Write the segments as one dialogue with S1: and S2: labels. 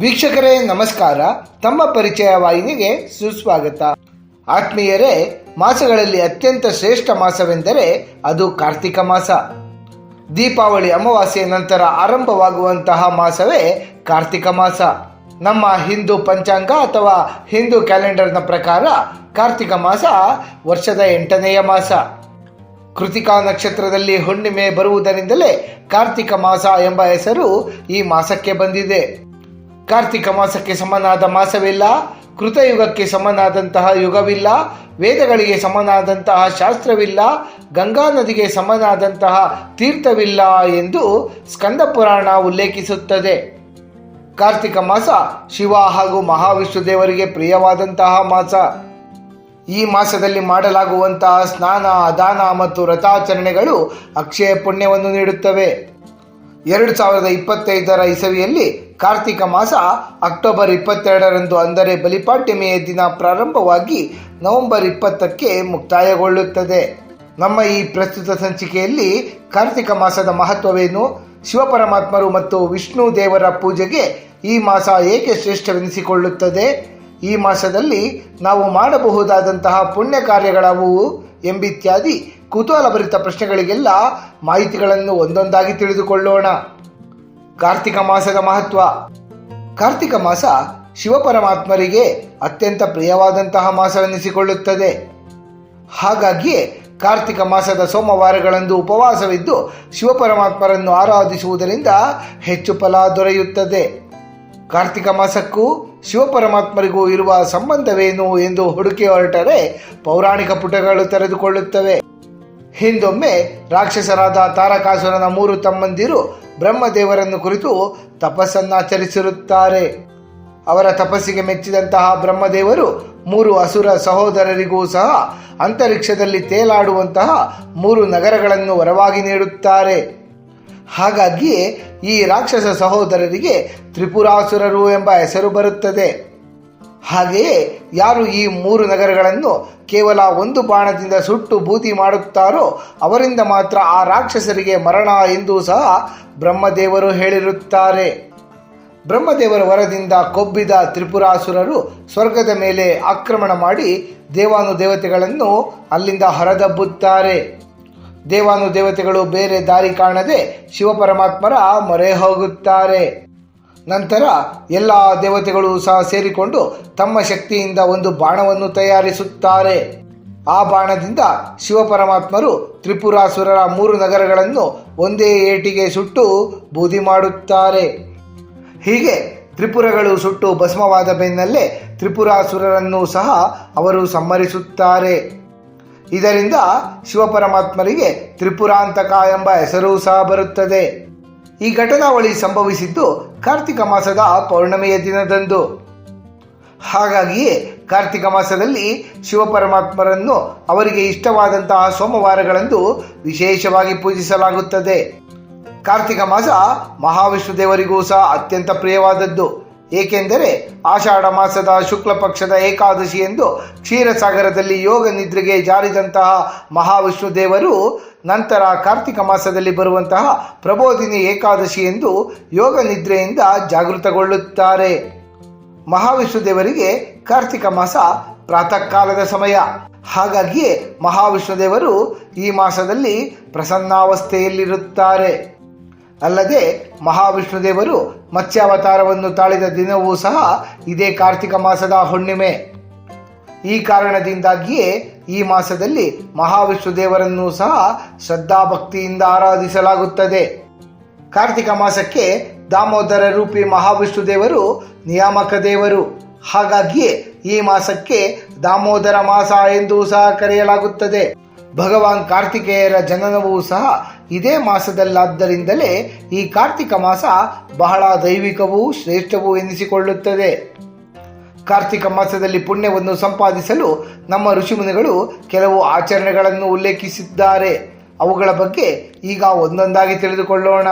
S1: ವೀಕ್ಷಕರೇ, ನಮಸ್ಕಾರ. ತಮ್ಮ ಪರಿಚಯ ವಾಹಿನಿಗೆ ಸುಸ್ವಾಗತ. ಆತ್ಮೀಯರೇ, ಮಾಸಗಳಲ್ಲಿ ಅತ್ಯಂತ ಶ್ರೇಷ್ಠ ಮಾಸವೆಂದರೆ ಅದು ಕಾರ್ತಿಕ ಮಾಸ. ದೀಪಾವಳಿ ಅಮಾವಾಸ್ಯೆ ನಂತರ ಆರಂಭವಾಗುವಂತಹ ಮಾಸವೇ ಕಾರ್ತಿಕ ಮಾಸ. ನಮ್ಮ ಹಿಂದೂ ಪಂಚಾಂಗ ಅಥವಾ ಹಿಂದೂ ಕ್ಯಾಲೆಂಡರ್ನ ಪ್ರಕಾರ ಕಾರ್ತಿಕ ಮಾಸ ವರ್ಷದ ಎಂಟನೆಯ ಮಾಸ. ಕೃತಿಕಾ ನಕ್ಷತ್ರದಲ್ಲಿ ಹುಣ್ಣಿಮೆ ಬರುವುದರಿಂದಲೇ ಕಾರ್ತಿಕ ಮಾಸ ಎಂಬ ಹೆಸರು ಈ ಮಾಸಕ್ಕೆ ಬಂದಿದೆ. ಕಾರ್ತಿಕ ಮಾಸಕ್ಕೆ ಸಮನಾದ ಮಾಸವಿಲ್ಲ, ಕೃತಯುಗಕ್ಕೆ ಸಮನಾದಂತಹ ಯುಗವಿಲ್ಲ, ವೇದಗಳಿಗೆ ಸಮನಾದಂತಹ ಶಾಸ್ತ್ರವಿಲ್ಲ, ಗಂಗಾ ನದಿಗೆ ಸಮನಾದಂತಹ ತೀರ್ಥವಿಲ್ಲ ಎಂದು ಸ್ಕಂದ ಪುರಾಣ ಉಲ್ಲೇಖಿಸುತ್ತದೆ. ಕಾರ್ತಿಕ ಮಾಸ ಶಿವ ಹಾಗೂ ಮಹಾವಿಷ್ಣು ದೇವರಿಗೆ ಪ್ರಿಯವಾದಂತಹ ಮಾಸ. ಈ ಮಾಸದಲ್ಲಿ ಮಾಡಲಾಗುವಂತಹ ಸ್ನಾನ, ದಾನ ಮತ್ತು ವ್ರತಾಚರಣೆಗಳು ಅಕ್ಷಯ ಪುಣ್ಯವನ್ನು ನೀಡುತ್ತವೆ. ಎರಡು ಸಾವಿರದ ಇಪ್ಪತ್ತೈದರ ಇಸವಿಯಲ್ಲಿ ಕಾರ್ತಿಕ ಮಾಸ ಅಕ್ಟೋಬರ್ ಇಪ್ಪತ್ತೆರಡರಂದು ಅಂದರೆ ಬಲಿಪಾಠ್ಯಮೆಯ ದಿನ ಪ್ರಾರಂಭವಾಗಿ ನವೆಂಬರ್ ಇಪ್ಪತ್ತಕ್ಕೆ ಮುಕ್ತಾಯಗೊಳ್ಳುತ್ತದೆ. ನಮ್ಮ ಈ ಪ್ರಸ್ತುತ ಸಂಚಿಕೆಯಲ್ಲಿ ಕಾರ್ತಿಕ ಮಾಸದ ಮಹತ್ವವೇನು, ಶಿವಪರಮಾತ್ಮರು ಮತ್ತು ವಿಷ್ಣು ದೇವರ ಪೂಜೆಗೆ ಈ ಮಾಸ ಏಕೆ ಶ್ರೇಷ್ಠವೆನಿಸಿಕೊಳ್ಳುತ್ತದೆ? ಈ ಮಾಸದಲ್ಲಿ ನಾವು ಮಾಡಬಹುದಾದಂತಹ ಪುಣ್ಯ ಕಾರ್ಯಗಳಾವುವು ಎಂಬಿತ್ಯಾದಿ ಕುತೂಹಲಭರಿತ ಪ್ರಶ್ನೆಗಳಿಗೆಲ್ಲ ಮಾಹಿತಿಗಳನ್ನು ಒಂದೊಂದಾಗಿ ತಿಳಿದುಕೊಳ್ಳೋಣ. ಕಾರ್ತಿಕ ಮಾಸದ ಮಹತ್ವ. ಕಾರ್ತಿಕ ಮಾಸ ಶಿವಪರಮಾತ್ಮರಿಗೆ ಅತ್ಯಂತ ಪ್ರಿಯವಾದಂತಹ ಮಾಸವೆನಿಸಿಕೊಳ್ಳುತ್ತದೆ. ಹಾಗಾಗಿಯೇ ಕಾರ್ತಿಕ ಮಾಸದ ಸೋಮವಾರಗಳಂದು ಉಪವಾಸವಿದ್ದು ಶಿವಪರಮಾತ್ಮರನ್ನು ಆರಾಧಿಸುವುದರಿಂದ ಹೆಚ್ಚು ಫಲ ದೊರೆಯುತ್ತದೆ. ಕಾರ್ತಿಕ ಮಾಸಕ್ಕೂ ಶಿವಪರಮಾತ್ಮರಿಗೂ ಇರುವ ಸಂಬಂಧವೇನು ಎಂದು ಹುಡುಕಿ ಹೊರಟರೆ ಪೌರಾಣಿಕ ಪುಟಗಳು ತೆರೆದುಕೊಳ್ಳುತ್ತವೆ. ಹಿಂದೊಮ್ಮೆ ರಾಕ್ಷಸರಾದ ತಾರಕಾಸುರನ ಮೂರು ತಮ್ಮಂದಿರು ಬ್ರಹ್ಮದೇವರನ್ನು ಕುರಿತು ತಪಸ್ಸನ್ನಾಚರಿಸಿರುತ್ತಾರೆ. ಅವರ ತಪಸ್ಸಿಗೆ ಮೆಚ್ಚಿದಂತಹ ಬ್ರಹ್ಮದೇವರು ಮೂರು ಅಸುರ ಸಹೋದರರಿಗೂ ಸಹ ಅಂತರಿಕ್ಷದಲ್ಲಿ ತೇಲಾಡುವಂತಹ ಮೂರು ನಗರಗಳನ್ನು ವರವಾಗಿ ನೀಡುತ್ತಾರೆ. ಹಾಗಾಗಿಯೇ ಈ ರಾಕ್ಷಸ ಸಹೋದರರಿಗೆ ತ್ರಿಪುರಾಸುರರು ಎಂಬ ಹೆಸರು ಬರುತ್ತದೆ. ಹಾಗೆಯೇ ಯಾರು ಈ ಮೂರು ನಗರಗಳನ್ನು ಕೇವಲ ಒಂದು ಬಾಣದಿಂದ ಸುಟ್ಟು ಭೂತಿ ಮಾಡುತ್ತಾರೋ ಅವರಿಂದ ಮಾತ್ರ ಆ ರಾಕ್ಷಸರಿಗೆ ಮರಣ ಎಂದು ಸಹ ಬ್ರಹ್ಮದೇವರು ಹೇಳಿರುತ್ತಾರೆ. ಬ್ರಹ್ಮದೇವರ ವರದಿಂದ ಕೊಬ್ಬಿದ ತ್ರಿಪುರಾಸುರರು ಸ್ವರ್ಗದ ಮೇಲೆ ಆಕ್ರಮಣ ಮಾಡಿ ದೇವಾನು ದೇವತೆಗಳನ್ನು ಅಲ್ಲಿಂದ ಹೊರದಬ್ಬುತ್ತಾರೆ. ದೇವಾನು ದೇವತೆಗಳು ಬೇರೆ ದಾರಿ ಕಾಣದೆ ಶಿವಪರಮಾತ್ಮರ ಮೊರೆ ಹೋಗುತ್ತಾರೆ. ನಂತರ ಎಲ್ಲ ದೇವತೆಗಳು ಸಹ ಸೇರಿಕೊಂಡು ತಮ್ಮ ಶಕ್ತಿಯಿಂದ ಒಂದು ಬಾಣವನ್ನು ತಯಾರಿಸುತ್ತಾರೆ. ಆ ಬಾಣದಿಂದ ಶಿವಪರಮಾತ್ಮರು ತ್ರಿಪುರಾಸುರರ ಮೂರು ನಗರಗಳನ್ನು ಒಂದೇ ಏಟಿಗೆ ಸುಟ್ಟು ಬೂದಿ ಮಾಡುತ್ತಾರೆ. ಹೀಗೆ ತ್ರಿಪುರಗಳು ಸುಟ್ಟು ಭಸ್ಮವಾದ ಬೆನ್ನಲ್ಲೇ ತ್ರಿಪುರಾಸುರರನ್ನು ಸಹ ಅವರು ಸಂಹರಿಸುತ್ತಾರೆ. ಇದರಿಂದ ಶಿವಪರಮಾತ್ಮರಿಗೆ ತ್ರಿಪುರಾಂತಕ ಎಂಬ ಹೆಸರು ಸಹ ಬರುತ್ತದೆ. ಈ ಘಟನಾವಳಿ ಸಂಭವಿಸಿದ್ದು ಕಾರ್ತಿಕ ಮಾಸದ ಪೌರ್ಣಮಿಯ ದಿನದಂದು. ಹಾಗಾಗಿಯೇ ಕಾರ್ತಿಕ ಮಾಸದಲ್ಲಿ ಶಿವಪರಮಾತ್ಮರನ್ನು ಅವರಿಗೆ ಇಷ್ಟವಾದಂತಹ ಸೋಮವಾರಗಳಂದು ವಿಶೇಷವಾಗಿ ಪೂಜಿಸಲಾಗುತ್ತದೆ. ಕಾರ್ತಿಕ ಮಾಸ ಮಹಾವಿಷ್ಣು ದೇವರಿಗೂ ಸಹ ಅತ್ಯಂತ ಪ್ರಿಯವಾದದ್ದು. ಏಕೆಂದರೆ ಆಷಾಢ ಮಾಸದ ಶುಕ್ಲ ಪಕ್ಷದ ಏಕಾದಶಿ ಎಂದು ಕ್ಷೀರಸಾಗರದಲ್ಲಿ ಯೋಗ ನಿದ್ರೆಗೆ ಜಾರಿದಂತಹ ಮಹಾವಿಷ್ಣು ದೇವರು ನಂತರ ಕಾರ್ತಿಕ ಮಾಸದಲ್ಲಿ ಬರುವಂತಹ ಪ್ರಬೋಧಿನಿ ಏಕಾದಶಿ ಎಂದು ಯೋಗ ನಿದ್ರೆಯಿಂದ ಜಾಗೃತಗೊಳ್ಳುತ್ತಾರೆ. ಮಹಾವಿಷ್ಣು ದೇವರಿಗೆ ಕಾರ್ತಿಕ ಮಾಸ ಪ್ರಾತಃ ಕಾಲದ ಸಮಯ. ಹಾಗಾಗಿಯೇ ಮಹಾವಿಷ್ಣು ದೇವರು ಈ ಮಾಸದಲ್ಲಿ ಪ್ರಸನ್ನಾವಸ್ಥೆಯಲ್ಲಿರುತ್ತಾರೆ. ಅಲ್ಲದೆ ಮಹಾವಿಷ್ಣು ದೇವರು ಮತ್ಸ್ಯಾವತಾರವನ್ನು ತಾಳಿದ ದಿನವೂ ಸಹ ಇದೇ ಕಾರ್ತಿಕ ಮಾಸದ ಹುಣ್ಣಿಮೆ. ಈ ಕಾರಣದಿಂದಾಗಿಯೇ ಈ ಮಾಸದಲ್ಲಿ ಮಹಾವಿಷ್ಣು ದೇವರನ್ನು ಸಹ ಶ್ರದ್ಧಾಭಕ್ತಿಯಿಂದ ಆರಾಧಿಸಲಾಗುತ್ತದೆ. ಕಾರ್ತಿಕ ಮಾಸಕ್ಕೆ ದಾಮೋದರ ರೂಪಿ ಮಹಾವಿಷ್ಣು ದೇವರು ನಿಯಾಮಕ ದೇವರು. ಹಾಗಾಗಿಯೇ ಈ ಮಾಸಕ್ಕೆ ದಾಮೋದರ ಮಾಸ ಎಂದು ಸಹ ಕರೆಯಲಾಗುತ್ತದೆ. ಭಗವಾನ್ ಕಾರ್ತಿಕೇಯರ ಜನನವೂ ಸಹ ಇದೇ ಮಾಸದಲ್ಲಾದ್ದರಿಂದಲೇ ಈ ಕಾರ್ತಿಕ ಮಾಸ ಬಹಳ ದೈವಿಕವೂ ಶ್ರೇಷ್ಠವೂ ಎನಿಸಿಕೊಳ್ಳುತ್ತದೆ. ಕಾರ್ತಿಕ ಮಾಸದಲ್ಲಿ ಪುಣ್ಯವನ್ನು ಸಂಪಾದಿಸಲು ನಮ್ಮ ಋಷಿಮುನಿಗಳು ಕೆಲವು ಆಚರಣೆಗಳನ್ನು ಉಲ್ಲೇಖಿಸಿದ್ದಾರೆ. ಅವುಗಳ ಬಗ್ಗೆ ಈಗ ಒಂದೊಂದಾಗಿ ತಿಳಿದುಕೊಳ್ಳೋಣ.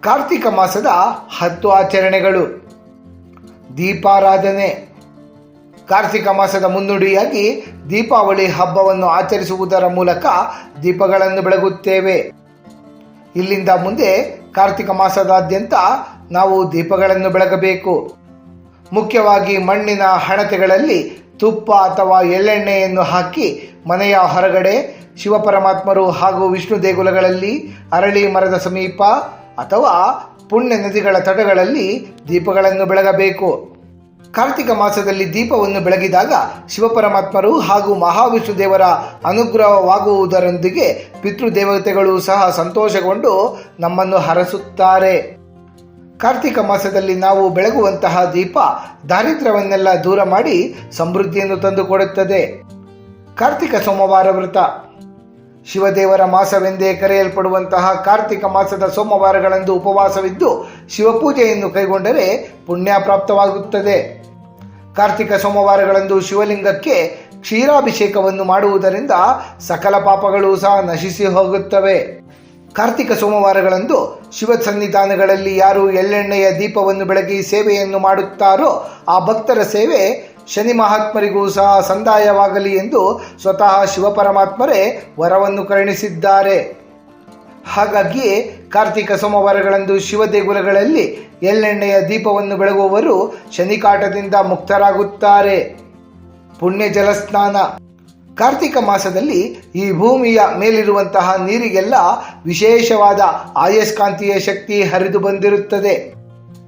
S1: ಕಾರ್ತಿಕ ಮಾಸದ ಹತ್ತು ಆಚರಣೆಗಳು. ದೀಪಾರಾಧನೆ. ಕಾರ್ತಿಕ ಮಾಸದ ಮುನ್ನುಡಿಯಾಗಿ ದೀಪಾವಳಿ ಹಬ್ಬವನ್ನು ಆಚರಿಸುವುದರ ಮೂಲಕ ದೀಪಗಳನ್ನು ಬೆಳಗುತ್ತೇವೆ. ಇಲ್ಲಿಂದ ಮುಂದೆ ಕಾರ್ತಿಕ ಮಾಸದಾದ್ಯಂತ ನಾವು ದೀಪಗಳನ್ನು ಬೆಳಗಬೇಕು. ಮುಖ್ಯವಾಗಿ ಮಣ್ಣಿನ ಹಣತೆಗಳಲ್ಲಿ ತುಪ್ಪ ಅಥವಾ ಎಳ್ಳೆಣ್ಣೆಯನ್ನು ಹಾಕಿ ಮನೆಯ ಹೊರಗಡೆ ಶಿವಪರಮಾತ್ಮರು ಹಾಗೂ ವಿಷ್ಣು ದೇಗುಲಗಳಲ್ಲಿ, ಅರಳಿ ಮರದ ಸಮೀಪ ಅಥವಾ ಪುಣ್ಯ ನದಿಗಳ ತಟಗಳಲ್ಲಿ ದೀಪಗಳನ್ನು ಬೆಳಗಬೇಕು. ಕಾರ್ತಿಕ ಮಾಸದಲ್ಲಿ ದೀಪವನ್ನು ಬೆಳಗಿದಾಗ ಶಿವಪರಮಾತ್ಮರು ಹಾಗೂ ಮಹಾವಿಷ್ಣು ದೇವರ ಅನುಗ್ರಹವಾಗುವುದರೊಂದಿಗೆ ಪಿತೃದೇವತೆಗಳು ಸಹ ಸಂತೋಷಗೊಂಡು ನಮ್ಮನ್ನು ಹರಸುತ್ತಾರೆ. ಕಾರ್ತಿಕ ಮಾಸದಲ್ಲಿ ನಾವು ಬೆಳಗುವಂತಹ ದೀಪ ದಾರಿದ್ರ್ಯವನ್ನೆಲ್ಲ ದೂರ ಮಾಡಿ ಸಮೃದ್ಧಿಯನ್ನು ತಂದುಕೊಡುತ್ತದೆ ಕಾರ್ತಿಕ ಸೋಮವಾರ ವ್ರತ. ಶಿವದೇವರ ಮಾಸವೆಂದೇ ಕರೆಯಲ್ಪಡುವಂತಹ ಕಾರ್ತಿಕ ಮಾಸದ ಸೋಮವಾರಗಳಂದು ಉಪವಾಸವಿದ್ದು ಶಿವಪೂಜೆಯನ್ನು ಕೈಗೊಂಡರೆ ಪುಣ್ಯ ಪ್ರಾಪ್ತವಾಗುತ್ತದೆ. ಕಾರ್ತಿಕ ಸೋಮವಾರಗಳಂದು ಶಿವಲಿಂಗಕ್ಕೆ ಕ್ಷೀರಾಭಿಷೇಕವನ್ನು ಮಾಡುವುದರಿಂದ ಸಕಲ ಪಾಪಗಳು ಸಹ ನಶಿಸಿ ಹೋಗುತ್ತವೆ. ಕಾರ್ತಿಕ ಸೋಮವಾರಗಳಂದು ಶಿವ ಸನ್ನಿಧಾನಗಳಲ್ಲಿ ಯಾರು ಎಳ್ಳೆಣ್ಣೆಯ ದೀಪವನ್ನು ಬೆಳಗಿ ಸೇವೆಯನ್ನು ಮಾಡುತ್ತಾರೋ ಆ ಭಕ್ತರ ಸೇವೆ ಶನಿ ಮಹಾತ್ಮರಿಗೂ ಸಹ ಸಂದಾಯವಾಗಲಿ ಎಂದು ಸ್ವತಃ ಶಿವಪರಮಾತ್ಮರೇ ವರವನ್ನು ಕರುಣಿಸಿದ್ದಾರೆ. ಹಾಗಾಗಿ ಕಾರ್ತಿಕ ಸೋಮವಾರಗಳಂದು ಶಿವ ದೇಗುಲಗಳಲ್ಲಿ ಎಳ್ಳೆಣ್ಣೆಯ ದೀಪವನ್ನು ಬೆಳಗುವವರು ಶನಿಕಾಟದಿಂದ ಮುಕ್ತರಾಗುತ್ತಾರೆ. ಪುಣ್ಯ ಜಲಸ್ನಾನ ಕಾರ್ತಿಕ ಮಾಸದಲ್ಲಿ ಈ ಭೂಮಿಯ ಮೇಲಿರುವಂತಹ ನೀರಿಗೆಲ್ಲ ವಿಶೇಷವಾದ ಆಯಸ್ಕಾಂತೀಯ ಶಕ್ತಿ ಹರಿದು ಬಂದಿರುತ್ತದೆ.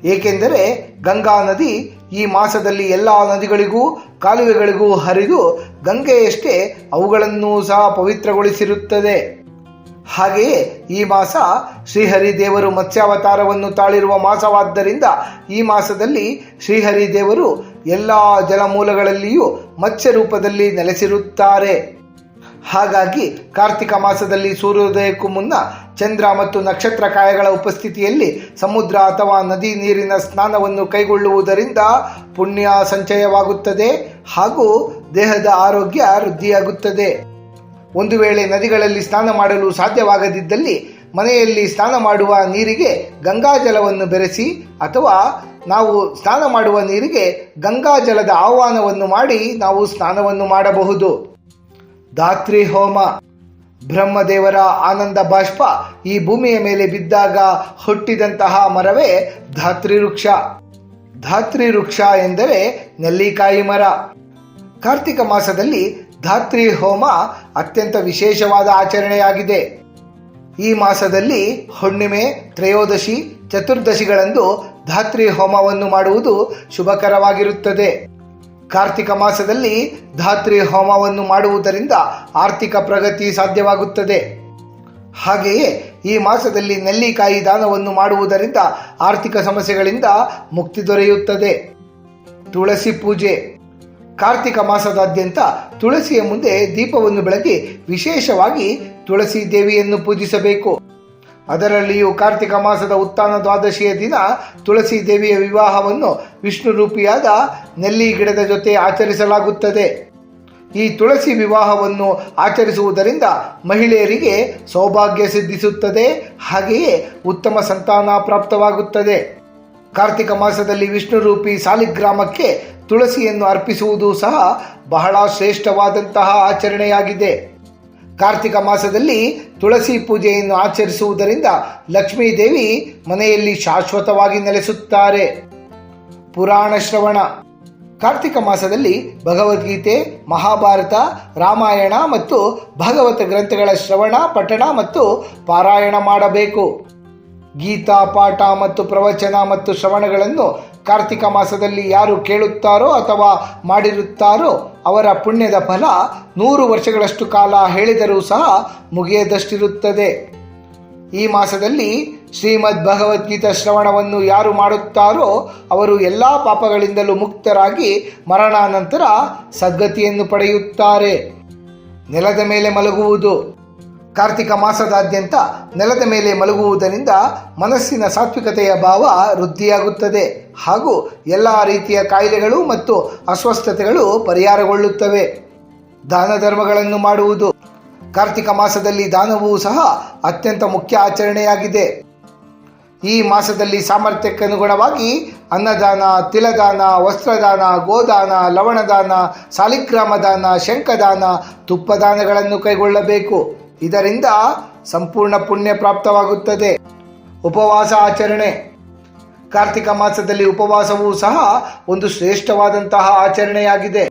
S1: ಏಕೆಂದರೆ ಗಂಗಾ ನದಿ ಈ ಮಾಸದಲ್ಲಿ ಎಲ್ಲ ನದಿಗಳಿಗೂ, ಕಾಲುವೆಗಳಿಗೂ ಹರಿದು ಗಂಗೆಯಷ್ಟೇ ಅವುಗಳನ್ನು ಸಹ ಪವಿತ್ರಗೊಳಿಸಿರುತ್ತದೆ. ಹಾಗೆಯೇ ಈ ಮಾಸ ಶ್ರೀಹರಿ ದೇವರು ಮತ್ಸ್ಯಾವತಾರವನ್ನು ತಾಳಿರುವ ಮಾಸವಾದ್ದರಿಂದ ಈ ಮಾಸದಲ್ಲಿ ಶ್ರೀಹರಿ ದೇವರು ಎಲ್ಲ ಜಲಮೂಲಗಳಲ್ಲಿಯೂ ಮತ್ಸ್ಯ ರೂಪದಲ್ಲಿ ನೆಲೆಸಿರುತ್ತಾರೆ. ಹಾಗಾಗಿ ಕಾರ್ತಿಕ ಮಾಸದಲ್ಲಿ ಸೂರ್ಯೋದಯಕ್ಕೂ ಮುನ್ನ ಚಂದ್ರ ಮತ್ತು ನಕ್ಷತ್ರ ಕಾಯಗಳ ಉಪಸ್ಥಿತಿಯಲ್ಲಿ ಸಮುದ್ರ ಅಥವಾ ನದಿ ನೀರಿನ ಸ್ನಾನವನ್ನು ಕೈಗೊಳ್ಳುವುದರಿಂದ ಪುಣ್ಯ ಸಂಚಯವಾಗುತ್ತದೆ ಹಾಗೂ ದೇಹದ ಆರೋಗ್ಯ ವೃದ್ಧಿಯಾಗುತ್ತದೆ. ಒಂದು ವೇಳೆ ನದಿಗಳಲ್ಲಿ ಸ್ನಾನ ಮಾಡಲು ಸಾಧ್ಯವಾಗದಿದ್ದಲ್ಲಿ ಮನೆಯಲ್ಲಿ ಸ್ನಾನ ಮಾಡುವ ನೀರಿಗೆ ಗಂಗಾಜಲವನ್ನು ಬೆರೆಸಿ ಅಥವಾ ನಾವು ಸ್ನಾನ ಮಾಡುವ ನೀರಿಗೆ ಗಂಗಾಜಲದ ಆಹ್ವಾನವನ್ನು ಮಾಡಿ ನಾವು ಸ್ನಾನವನ್ನು ಮಾಡಬಹುದು. ಧಾತ್ರಿ ಹೋಮ. ಬ್ರಹ್ಮದೇವರ ಆನಂದ ಬಾಷ್ಪ ಈ ಭೂಮಿಯ ಮೇಲೆ ಬಿದ್ದಾಗ ಹುಟ್ಟಿದಂತಹ ಮರವೇ ಧಾತ್ರಿ ವೃಕ್ಷ. ಧಾತ್ರಿ ವೃಕ್ಷ ಎಂದರೆ ನೆಲ್ಲಿಕಾಯಿ ಮರ. ಕಾರ್ತಿಕ ಮಾಸದಲ್ಲಿ ಧಾತ್ರಿ ಹೋಮ ಅತ್ಯಂತ ವಿಶೇಷವಾದ ಆಚರಣೆಯಾಗಿದೆ. ಈ ಮಾಸದಲ್ಲಿ ಹುಣ್ಣಿಮೆ, ತ್ರಯೋದಶಿ, ಚತುರ್ದಶಿಗಳಂದು ಧಾತ್ರಿ ಹೋಮವನ್ನು ಮಾಡುವುದು ಶುಭಕರವಾಗಿರುತ್ತದೆ. ಕಾರ್ತಿಕ ಮಾಸದಲ್ಲಿ ಧಾತ್ರಿ ಹೋಮವನ್ನು ಮಾಡುವುದರಿಂದ ಆರ್ಥಿಕ ಪ್ರಗತಿ ಸಾಧ್ಯವಾಗುತ್ತದೆ. ಹಾಗೆಯೇ ಈ ಮಾಸದಲ್ಲಿ ನೆಲ್ಲಿಕಾಯಿ ದಾನವನ್ನು ಮಾಡುವುದರಿಂದ ಆರ್ಥಿಕ ಸಮಸ್ಯೆಗಳಿಂದ ಮುಕ್ತಿ ದೊರೆಯುತ್ತದೆ. ತುಳಸಿ ಪೂಜೆ ಕಾರ್ತಿಕ ಮಾಸದಾದ್ಯಂತ ತುಳಸಿಯ ಮುಂದೆ ದೀಪವನ್ನು ಬೆಳಗಿ ವಿಶೇಷವಾಗಿ ತುಳಸಿ ದೇವಿಯನ್ನು ಪೂಜಿಸಬೇಕು. ಅದರಲ್ಲಿಯೂ ಕಾರ್ತಿಕ ಮಾಸದ ಉತ್ಥಾನ ದ್ವಾದಶಿಯ ದಿನ ತುಳಸಿ ದೇವಿಯ ವಿವಾಹವನ್ನು ವಿಷ್ಣು ರೂಪಿಯಾದ ನೆಲ್ಲಿ ಗಿಡದ ಜೊತೆ ಆಚರಿಸಲಾಗುತ್ತದೆ. ಈ ತುಳಸಿ ವಿವಾಹವನ್ನು ಆಚರಿಸುವುದರಿಂದ ಮಹಿಳೆಯರಿಗೆ ಸೌಭಾಗ್ಯ ಸಿದ್ಧಿಸುತ್ತದೆ, ಹಾಗೆಯೇ ಉತ್ತಮ ಸಂತಾನ ಪ್ರಾಪ್ತವಾಗುತ್ತದೆ. ಕಾರ್ತಿಕ ಮಾಸದಲ್ಲಿ ವಿಷ್ಣು ರೂಪಿ ಸಾಲಿಗ್ರಾಮಕ್ಕೆ ತುಳಸಿಯನ್ನು ಅರ್ಪಿಸುವುದು ಸಹ ಬಹಳ ಶ್ರೇಷ್ಠವಾದಂತಹ ಆಚರಣೆಯಾಗಿದೆ. ಕಾರ್ತಿಕ ಮಾಸದಲ್ಲಿ ತುಳಸಿ ಪೂಜೆಯನ್ನು ಆಚರಿಸುವುದರಿಂದ ಲಕ್ಷ್ಮೀ ದೇವಿ ಮನೆಯಲ್ಲಿ ಶಾಶ್ವತವಾಗಿ ನೆಲೆಸುತ್ತಾರೆ. ಪುರಾಣ ಶ್ರವಣ. ಕಾರ್ತಿಕ ಮಾಸದಲ್ಲಿ ಭಗವದ್ಗೀತೆ, ಮಹಾಭಾರತ, ರಾಮಾಯಣ ಮತ್ತು ಭಾಗವತ ಗ್ರಂಥಗಳ ಶ್ರವಣ, ಪಠಣ ಮತ್ತು ಪಾರಾಯಣ ಮಾಡಬೇಕು. ಗೀತಾ, ಪಾಠ ಮತ್ತು ಪ್ರವಚನ ಮತ್ತು ಶ್ರವಣಗಳನ್ನು ಕಾರ್ತಿಕ ಮಾಸದಲ್ಲಿ ಯಾರು ಕೇಳುತ್ತಾರೋ ಅಥವಾ ಮಾಡಿರುತ್ತಾರೋ ಅವರ ಪುಣ್ಯದ ಫಲ ನೂರು ವರ್ಷಗಳಷ್ಟು ಕಾಲ ಹೇಳಿದರೂ ಸಹ ಮುಗಿಯದಷ್ಟಿರುತ್ತದೆ. ಈ ಮಾಸದಲ್ಲಿ ಶ್ರೀಮದ್ ಭಗವದ್ಗೀತಾ ಶ್ರವಣವನ್ನು ಯಾರು ಮಾಡುತ್ತಾರೋ ಅವರು ಎಲ್ಲ ಪಾಪಗಳಿಂದಲೂ ಮುಕ್ತರಾಗಿ ಮರಣಾನಂತರ ಸದ್ಗತಿಯನ್ನು ಪಡೆಯುತ್ತಾರೆ. ನೆಲದ ಮೇಲೆ ಮಲಗುವುದು. ಕಾರ್ತಿಕ ಮಾಸದಾದ್ಯಂತ ನೆಲದ ಮೇಲೆ ಮಲಗುವುದರಿಂದ ಮನಸ್ಸಿನ ಸಾತ್ವಿಕತೆಯ ಭಾವ ವೃದ್ಧಿಯಾಗುತ್ತದೆ ಹಾಗೂ ಎಲ್ಲ ರೀತಿಯ ಕಾಯಿಲೆಗಳು ಮತ್ತು ಅಸ್ವಸ್ಥತೆಗಳು ಪರಿಹಾರಗೊಳ್ಳುತ್ತವೆ. ದಾನ ಧರ್ಮಗಳನ್ನು ಮಾಡುವುದು. ಕಾರ್ತಿಕ ಮಾಸದಲ್ಲಿ ದಾನವೂ ಸಹ ಅತ್ಯಂತ ಮುಖ್ಯ ಆಚರಣೆಯಾಗಿದೆ. ಈ ಮಾಸದಲ್ಲಿ ಸಾಮರ್ಥ್ಯಕ್ಕನುಗುಣವಾಗಿ ಅನ್ನದಾನ, ತಿಲದಾನ, ವಸ್ತ್ರದಾನ, ಗೋದಾನ, ಲವಣದಾನ, ಸಾಲಿಗ್ರಾಮದಾನ, ಶಂಖದಾನ, ತುಪ್ಪದಾನಗಳನ್ನು ಕೈಗೊಳ್ಳಬೇಕು. ಇದರಿಂದ ಸಂಪೂರ್ಣ ಪುಣ್ಯ ಪ್ರಾಪ್ತವಾಗುತ್ತದೆ. ಉಪವಾಸ ಆಚರಣೆ. ಕಾರ್ತಿಕ ಮಾಸದಲ್ಲಿ ಉಪವಾಸವೂ ಸಹ ಒಂದು ಶ್ರೇಷ್ಠವಾದಂತಹ ಆಚರಣೆಯಾಗಿದೆ.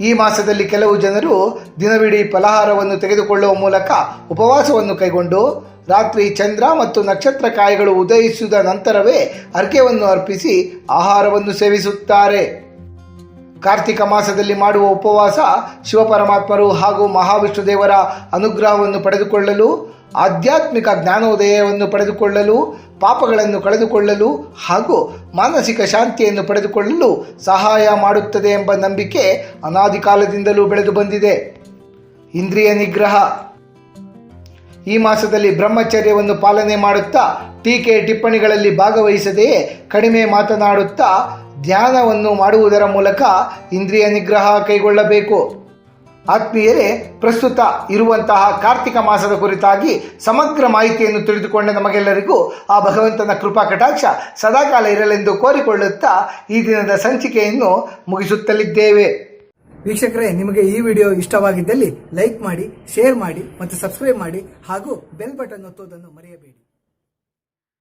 S1: ಈ ಮಾಸದಲ್ಲಿ ಕೆಲವು ಜನರು ದಿನವಿಡೀ ಫಲಹಾರವನ್ನು ತೆಗೆದುಕೊಳ್ಳುವ ಮೂಲಕ ಉಪವಾಸವನ್ನು ಕೈಗೊಂಡು ರಾತ್ರಿ ಚಂದ್ರ ಮತ್ತು ನಕ್ಷತ್ರ ಕಾಯಿಗಳು ಉದಯಿಸಿದ ನಂತರವೇ ಅರ್ಘ್ಯವನ್ನು ಅರ್ಪಿಸಿ ಆಹಾರವನ್ನು ಸೇವಿಸುತ್ತಾರೆ. ಕಾರ್ತಿಕ ಮಾಸದಲ್ಲಿ ಮಾಡುವ ಉಪವಾಸ ಶಿವಪರಮಾತ್ಮರು ಹಾಗೂ ಮಹಾವಿಷ್ಣು ದೇವರ ಅನುಗ್ರಹವನ್ನು ಪಡೆದುಕೊಳ್ಳಲು, ಆಧ್ಯಾತ್ಮಿಕ ಜ್ಞಾನೋದಯವನ್ನು ಪಡೆದುಕೊಳ್ಳಲು, ಪಾಪಗಳನ್ನು ಕಳೆದುಕೊಳ್ಳಲು ಹಾಗೂ ಮಾನಸಿಕ ಶಾಂತಿಯನ್ನು ಪಡೆದುಕೊಳ್ಳಲು ಸಹಾಯ ಮಾಡುತ್ತದೆ ಎಂಬ ನಂಬಿಕೆ ಅನಾದಿ ಕಾಲದಿಂದಲೂ ಬೆಳೆದು ಬಂದಿದೆ. ಇಂದ್ರಿಯ ನಿಗ್ರಹ. ಈ ಮಾಸದಲ್ಲಿ ಬ್ರಹ್ಮಚರ್ಯವನ್ನು ಪಾಲನೆ ಮಾಡುತ್ತಾ, ಟೀಕೆ ಟಿಪ್ಪಣಿಗಳಲ್ಲಿ ಭಾಗವಹಿಸದೆಯೇ ಕಡಿಮೆ ಮಾತನಾಡುತ್ತಾ ಧ್ಯಾನವನ್ನು ಮಾಡುವುದರ ಮೂಲಕ ಇಂದ್ರಿಯ ನಿಗ್ರಹ ಕೈಗೊಳ್ಳಬೇಕು. ಆತ್ಮೀಯರೇ, ಪ್ರಸ್ತುತ ಇರುವಂತಹ ಕಾರ್ತಿಕ ಮಾಸದ ಕುರಿತಾಗಿ ಸಮಗ್ರ ಮಾಹಿತಿಯನ್ನು ತಿಳಿದುಕೊಂಡ ನಮಗೆಲ್ಲರಿಗೂ ಆ ಭಗವಂತನ ಕೃಪಾ ಕಟಾಕ್ಷ ಸದಾಕಾಲ ಇರಲೆಂದು ಕೋರಿಕೊಳ್ಳುತ್ತಾ ಈ ದಿನದ ಸಂಚಿಕೆಯನ್ನು ಮುಗಿಸುತ್ತಲಿದ್ದೇವೆ.
S2: ವೀಕ್ಷಕರೇ, ನಿಮಗೆ ಈ ವಿಡಿಯೋ ಇಷ್ಟವಾಗಿದ್ದಲ್ಲಿ ಲೈಕ್ ಮಾಡಿ, ಶೇರ್ ಮಾಡಿ ಮತ್ತು ಸಬ್ಸ್ಕ್ರೈಬ್ ಮಾಡಿ ಹಾಗೂ ಬೆಲ್ ಬಟನ್ ಒತ್ತುವುದನ್ನು ಮರೆಯಬೇಡಿ.